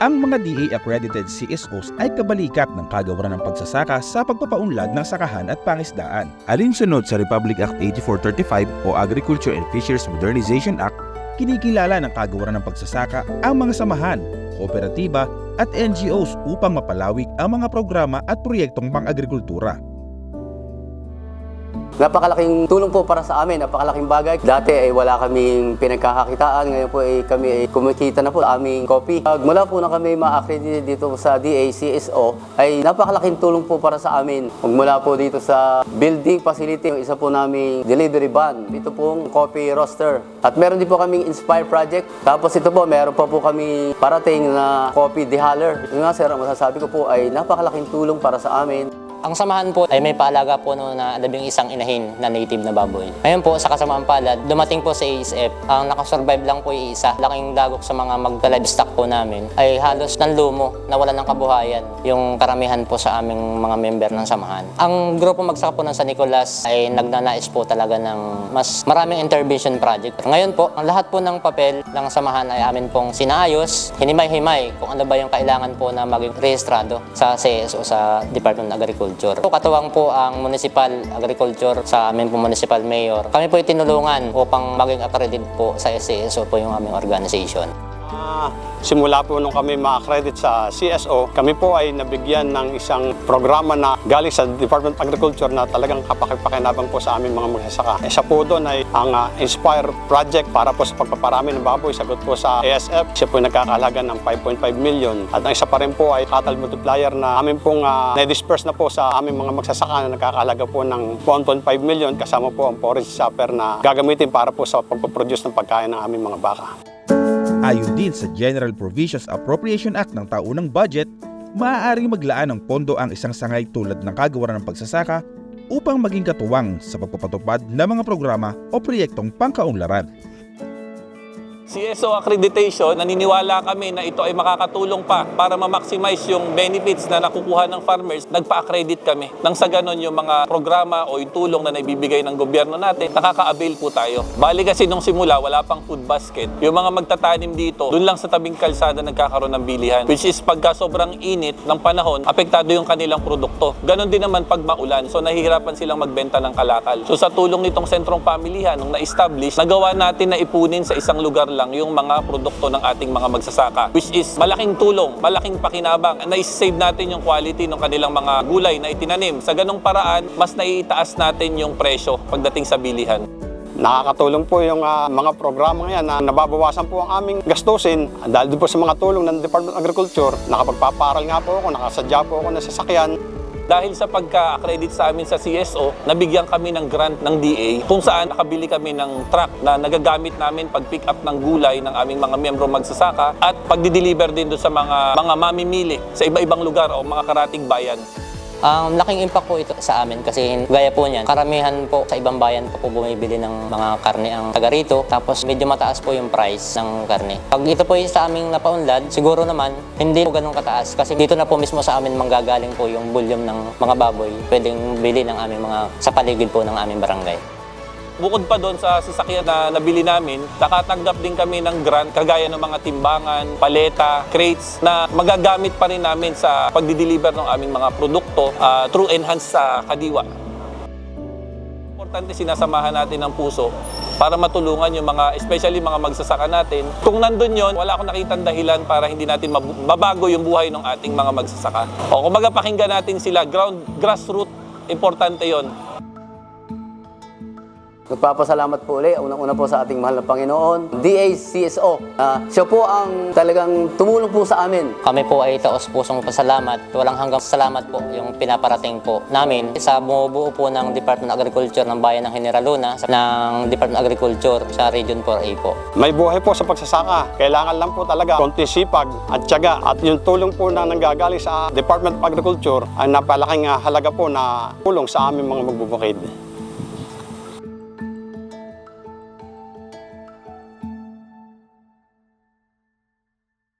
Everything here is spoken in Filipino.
Ang mga DA-accredited CSOs ay kabalikat ng kagawaran ng pagsasaka sa pagpapaunlad ng sakahan at pangisdaan. Alinsunod sa Republic Act 8435 o Agriculture and Fisheries Modernization Act, kinikilala ng kagawaran ng pagsasaka ang mga samahan, kooperatiba at NGOs upang mapalawig ang mga programa at proyektong pang-agrikultura. Napakalaking tulong po para sa amin, napakalaking bagay. Dati ay wala kaming pinagkakakitaan, ngayon po ay kami ay kumikita na po aming copy. Pag mula po na kami ma-accredited dito sa DACSO, ay napakalaking tulong po para sa amin. Magmula po dito sa building facility, yung isa po naming delivery van, ito pong copy roster. At meron din po kaming Inspire Project. Tapos ito po, meron pa po kami parating na copy dehaler. Yung nga sir, ang masasabi ko po ay napakalaking tulong para sa amin. Ang samahan po ay may paalaga po no na labing isang inahin na native na baboy. Ngayon po, sa kasamaan palad, dumating po sa ASF. Ang nakasurvive lang po yung isa. Laking dagok sa mga magka-livestock po namin ay halos nanlumo, nawala ng kabuhayan yung karamihan po sa aming mga member ng samahan. Ang grupo magsaka po ng San Nicolas ay nagnanais po talaga ng mas maraming intervention project. Ngayon po, ang lahat po ng papel ng samahan ay amin pong sinaayos, hinimay-himay kung ano ba yung kailangan po na maging rehistrado sa CSO sa Department of Agriculture. Po, Katuwang po ang Municipal Agriculture sa amin po Municipal Mayor. Kami po ay tinulungan upang maging accredited po sa CSO po yung aming organization. Ah, simula po nung kami ma-accredit sa CSO, kami po ay nabigyan ng isang programa na galing sa Department of Agriculture na talagang kapakipakinabang po sa aming mga magsasaka. Isa po doon ay ang ah, Inspire Project para po sa pagpaparami ng baboy. Sagot po sa ASF, siya po ay nagkakalaga ng 5.5 million. At ang isa pa rin po ay cattle multiplier na amin pong uh, na-disperse na po sa aming mga magsasaka na nagkakalaga po ng 1.5 million kasama po ang forage supper na gagamitin para po sa pagpaproduce ng pagkain ng aming mga baka. Ayon din sa General Provisions Appropriation Act ng taunang budget, maaaring maglaan ng pondo ang isang sangay tulad ng kagawaran ng pagsasaka upang maging katuwang sa pagpapatupad ng mga programa o proyektong pangkaunlaran. CSO accreditation, naniniwala kami na ito ay makakatulong pa para ma-maximize yung benefits na nakukuha ng farmers. Nagpa-accredit kami. Nang sa ganon yung mga programa o yung tulong na naibibigay ng gobyerno natin, nakaka-avail po tayo. Bali kasi nung simula, wala pang food basket. Yung mga magtatanim dito, dun lang sa tabing kalsada nagkakaroon ng bilihan. Which is pagka sobrang init ng panahon, apektado yung kanilang produkto. Ganon din naman pag maulan. So nahihirapan silang magbenta ng kalakal. So sa tulong nitong sentrong pamilihan, nung na-establish, nagawa natin na ipunin sa isang lugar lang yung mga produkto ng ating mga magsasaka. Which is malaking tulong, malaking pakinabang. Na-save natin yung quality ng kanilang mga gulay na itinanim. Sa ganong paraan, mas naiitaas natin yung presyo pagdating sa bilihan. Nakakatulong po yung ah, mga programa ngayon na nababawasan po ang aming gastusin dahil din po sa mga tulong ng Department of Agriculture. Nakapagpaparal nga po ako, nakasadya po ako ng sasakyan. Dahil sa pagka-accredit sa amin sa CSO, nabigyan kami ng grant ng DA kung saan nakabili kami ng truck na nagagamit namin pag pick up ng gulay ng aming mga miyembro magsasaka at pagdi-deliver din doon sa mga mga mamimili sa iba-ibang lugar o mga karating bayan. Ang laking impact po ito sa amin kasi gaya po niyan, karamihan po sa ibang bayan pa po bumibili ng mga karne ang taga rito. Tapos medyo mataas po yung price ng karne. Pag ito po yung sa aming napaunlad, siguro naman hindi po ganun kataas kasi dito na po mismo sa amin manggagaling po yung volume ng mga baboy. Pwedeng bili ng aming mga sa paligid po ng aming barangay. Bukod pa doon sa sasakyan na nabili namin, nakatanggap din kami ng grant kagaya ng mga timbangan, paleta, crates na magagamit pa rin namin sa pagdi-deliver ng aming mga produkto ah, through enhanced sa kadiwa. Importante sinasamahan natin ng puso para matulungan yung mga, especially mga magsasaka natin. Kung nandun yon, wala akong nakitang dahilan para hindi natin mab- mabago yung buhay ng ating mga magsasaka. O kung pakinggan natin sila, ground, grassroots, importante yon. Nagpapasalamat po ulit, unang-una po sa ating mahal na Panginoon, DACSO. na siya po ang talagang tumulong po sa amin. Kami po ay taos pusong pasalamat. Walang hanggang salamat po yung pinaparating po namin sa bumubuo po ng Department of Agriculture ng Bayan ng General Luna sa- ng Department of Agriculture sa Region 4A po. May buhay po sa pagsasaka. Kailangan lang po talaga konti sipag at tiyaga. At yung tulong po na nanggagaling sa Department of Agriculture ay napalaking ah, halaga po na tulong sa aming mga magbubukid.